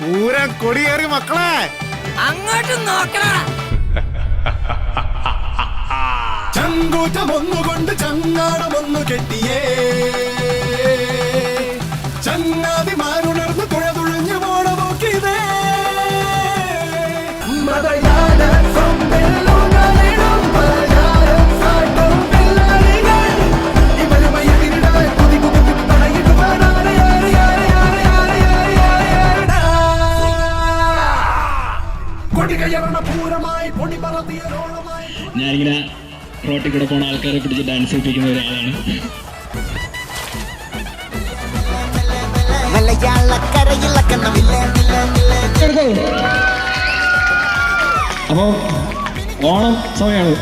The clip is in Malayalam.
പൂരം കൊടിയേറി മക്കളെ. അങ്ങോട്ട് നോക്കണ ചങ്കൂറ്റമൊന്നുകൊണ്ട് ചങ്ങാടമൊന്നു കെട്ടിയേ. ചങ്ങാതിമാരുണർന്ന് തുഴ തുഴഞ്ഞു പോണ നോക്കിയതേ മതയാന സൊമ്പെല്ലുകളിടും ഞാനിങ്ങനെ റോട്ടിൽ കൂടെ പോണ ആൾക്കാരെ പിടിച്ച് ഡാൻസ് ചെയ്യിപ്പിക്കുന്ന ഒരാളാണ്. അപ്പോൾ ഓണം സമയമാണ്.